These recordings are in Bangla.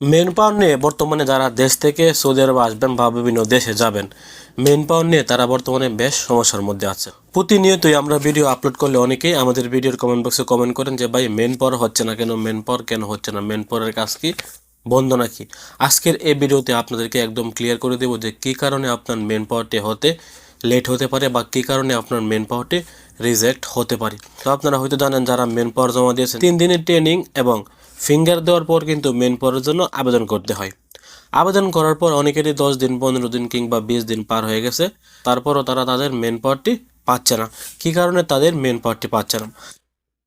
মেন পাওয়ার নিয়ে বর্তমানে যারা দেশ থেকে সৌদি আরব আসবেন বা বিভিন্ন দেশে যাবেন মেন পাওয়ার নিয়ে তারা বর্তমানে বেশ সমস্যার মধ্যে আছে। প্রতিনিয়তই আমরা ভিডিও আপলোড করলে অনেকেই আমাদের ভিডিওর কমেন্ট বক্সে কমেন্ট করেন যে, ভাই মেন পাওয়ার হচ্ছে না কেন? মেন পাওয়ার কেন হচ্ছে না? মেন পাওয়ারের কাজ কি? বন্ধ নাকি? আজকের এই ভিডিওতে আপনাদেরকে একদম ক্লিয়ার করে দেবো যে, কী কারণে আপনার মেন পাওয়ারটি হতে লেট হতে পারে বা কী কারণে আপনার মেন পাওয়ারটি রিজেক্ট হতে পারে। তো আপনারা হয়তো জানেন যারা মেন পাওয়ার জমা দিয়েছেন, তিন দিনের ট্রেনিং এবং ফিঙ্গার দেওয়ার পর কিন্তু মেন পাওয়ারের জন্য আবেদন করতে হয়। আবেদন করার পর অনেকেরই দশ দিন, পনেরো দিন কিংবা বিশ দিন পার হয়ে গেছে। তারপরও তারা তাদের মেন পাওয়ারটি পাচ্ছে না। কী কারণে তাদের মেন পাওয়ারটি পাচ্ছে না?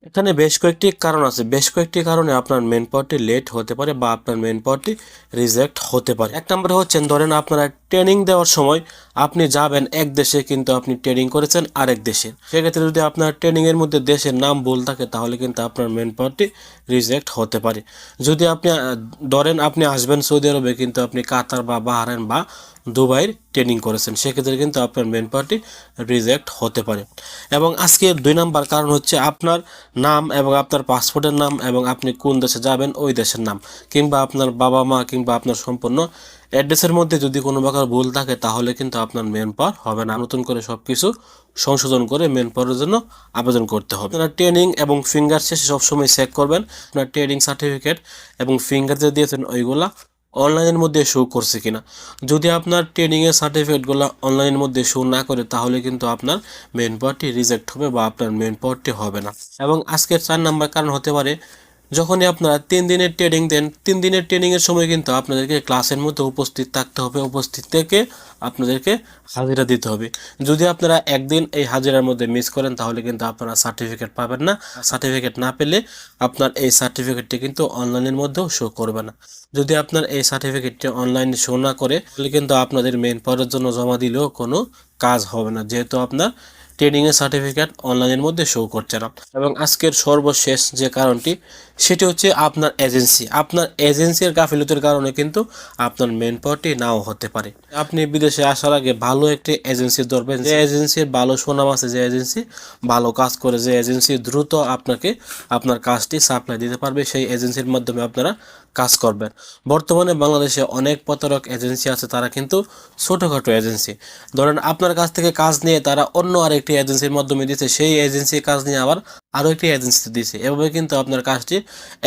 এখানে বেশ কয়েকটি কারণ আছে। বেশ কয়েকটি কারণে আপনার মেন পাওয়ারটি লেট হতে পারে বা আপনার মেন পাওয়ারটি রিজেক্ট হতে পারে। এক নম্বরে হচ্ছেন, ধরেন আপনারা ট্রেনিং দেওয়ার সময় আপনি যাবেন এক দেশে, কিন্তু আপনি ট্রেনিং করেছেন আরেক দেশে। সেক্ষেত্রে যদি আপনার ট্রেনিংয়ের মধ্যে দেশের নাম ভুল থাকে, তাহলে কিন্তু আপনার মেন পাওয়ারটি রিজেক্ট হতে পারে। যদি আপনি ধরেন আপনি আসবেন সৌদি আরবে, কিন্তু আপনি কাতার বা বাহারেন বা দুবাইয়ের ট্রেনিং করেছেন, সেক্ষেত্রে কিন্তু আপনার মেন পাওয়ারটি রিজেক্ট হতে পারে। এবং আজকে দুই নাম্বার কারণ হচ্ছে আপনার নাম এবং আপনার পাসপোর্টের নাম এবং আপনি কোন দেশে যাবেন, ওই দেশের নাম। কিংবা আপনার বাবা মা কিংবা আপনার সম্পূর্ণ অ্যাড্রেসের মধ্যে যদি কোনো প্রকার ভুল থাকে, তাহলে কিন্তু আপনার মেন পাওয়ার হবে না। নতুন করে সব কিছু সংশোধন করে মেন পাওয়ারের জন্য আবেদন করতে হবে। আপনারা ট্রেনিং এবং ফিঙ্গার শেষে সবসময় চেক করবেন। আপনার ট্রেনিং সার্টিফিকেট এবং ফিঙ্গার যে দিয়েছেন ওইগুলা অনলাইনের মধ্যে শো করছে কিনা। যদি আপনার ট্রেনিংয়ের সার্টিফিকেটগুলো অনলাইনের মধ্যে শো না করে, তাহলে কিন্তু আপনার মেন পাওয়ারটি রিজেক্ট হবে বা আপনার মেন পাওয়ারটি হবে না। এবং আজকের চার নাম্বার কারণ হতে পারে যখনই আপনারা তিন দিনের ট্রেনিং দেন, তিন দিনের ট্রেনিংয়ের সময় কিন্তু আপনাদেরকে ক্লাসের মধ্যে উপস্থিত থাকতে হবে। উপস্থিত থেকে আপনাদেরকে হাজিরা দিতে হবে। যদি আপনারা একদিন এই হাজিরার মধ্যে মিস করেন, তাহলে কিন্তু আপনারা সার্টিফিকেট পাবেন না। সার্টিফিকেট না পেলে আপনার এই সার্টিফিকেটটি কিন্তু অনলাইনের মধ্যেও শো করবে না। যদি আপনার এই সার্টিফিকেটটি অনলাইনে শো না করে, তাহলে কিন্তু আপনাদের মেন পাওয়ারের জন্য জমা দিলেও কোনো কাজ হবে না। যেহেতু আপনার ট্রেনিং এর সার্টিফিকেট অনলাইনের মধ্যে শো করছে না। এবং আজকের সর্বশেষ যে কারণটি, সেটি হচ্ছে আপনার এজেন্সি আপনার এজেন্সির গাফিলতির কারণে কিন্তু আপনার মেন পাওয়ারটি নাও হতে পারে। আপনি বিদেশে আসার আগে ভালো একটি এজেন্সি ধরবেন, যে এজেন্সির ভালো সুনাম আছে, যে এজেন্সি ভালো কাজ করে, যে এজেন্সি দ্রুত আপনাকে আপনার কাজটি সাপ্লাই দিতে পারবে, সেই এজেন্সির মাধ্যমে আপনারা কাজ করবেন। বর্তমানে বাংলাদেশে অনেক প্রতারক এজেন্সি আছে, তারা কিন্তু ছোটোখাটো এজেন্সি ধরেন আপনার কাছ থেকে কাজ নিয়ে তারা অন্য আরেকটি এজেন্সির মাধ্যমে দিচ্ছে সেই এজেন্সির কাজ নিয়ে আবার আরও একটি এজেন্সিতে দিচ্ছে এভাবে কিন্তু আপনার কাজটি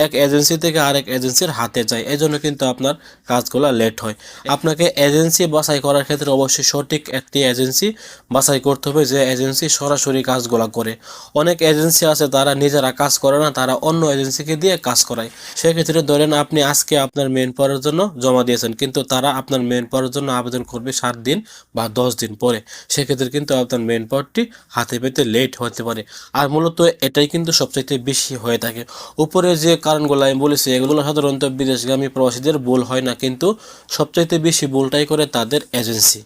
এক এজেন্সি থেকে আরেক এজেন্সির হাতে যায়। এই জন্য কিন্তু আপনার কাজগুলো লেট হয়। আপনাকে এজেন্সি বাছাই করার ক্ষেত্রে অবশ্যই সঠিক একটি এজেন্সি বাছাই করতে হবে যে এজেন্সি সরাসরি কাজগুলো করে। অনেক এজেন্সি আছে, তারা নিজেরা কাজ করে না, তারা অন্য এজেন্সিকে দিয়ে কাজ করায়। সেক্ষেত্রে ধরেন আপনি আজকে আপনার মেন পাওয়ারের জন্য জমা দিয়েছেন, কিন্তু তারা আপনার মেন পাওয়ারের জন্য আবেদন করবে সাত দিন বা দশ দিন পরে। সেক্ষেত্রে কিন্তু আপনার মেন পাওয়ারটি হাতে পেতে লেট হতে পারে। আর মূলত এটাই কিন্তু সবচাইতে বেশি হয়ে থাকে। উপরে যে কারণগুলো আমি বলেছি, এগুলো সাধারণত বিদেশগামী প্রবাসীদের ভুল হয় না, কিন্তু সবচাইতে বেশি ভুলটাই করে তাদের এজেন্সি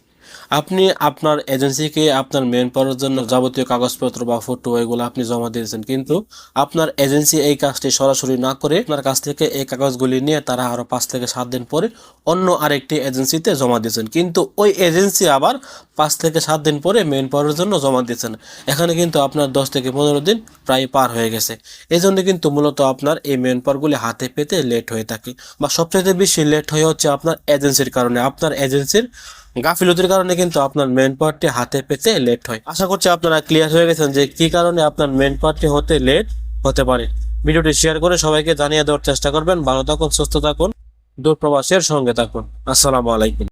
আপনি আপনার এজেন্সিকে আপনার মেন পাওয়ার জন্য যাবতীয় কাগজপত্র বা ফটো এগুলো আপনি জমা দিয়েছেন, কিন্তু আপনার এজেন্সি এই কাজটি সরাসরি না করে আপনার কাছ থেকে এই কাগজগুলি নিয়ে তারা আরও পাঁচ থেকে সাত দিন পরে অন্য আরেকটি এজেন্সিতে জমা দিয়েছেন, কিন্তু ওই এজেন্সি আবার পাঁচ থেকে সাত দিন পরে মেন পাওয়ারের জন্য জমা দিয়েছেন। এখানে কিন্তু আপনার দশ থেকে পনেরো দিন প্রায় পার হয়ে গেছে। এই জন্য কিন্তু মূলত আপনার এই মেন পাওয়ারগুলি হাতে পেতে লেট হয়ে থাকে বা সবচেয়ে বেশি লেট হয়ে হচ্ছে আপনার এজেন্সির কারণে। আপনার এজেন্সির গাফিলতির কারণে কিন্তু আপনার মেন পাওয়ারটি হাতে পেতে লেট হয়। আশা করছি আপনারা ক্লিয়ার হয়ে গেছেন যে কি কারণে আপনার মেন পাওয়ারটি হতে লেট হতে পারে। ভিডিওটি শেয়ার করে সবাইকে জানিয়ে দেওয়ার চেষ্টা করবেন। ভালো থাকুন, সুস্থ থাকুন, দূরপ্রবাসের সঙ্গে থাকুন। আসসালামু আলাইকুম।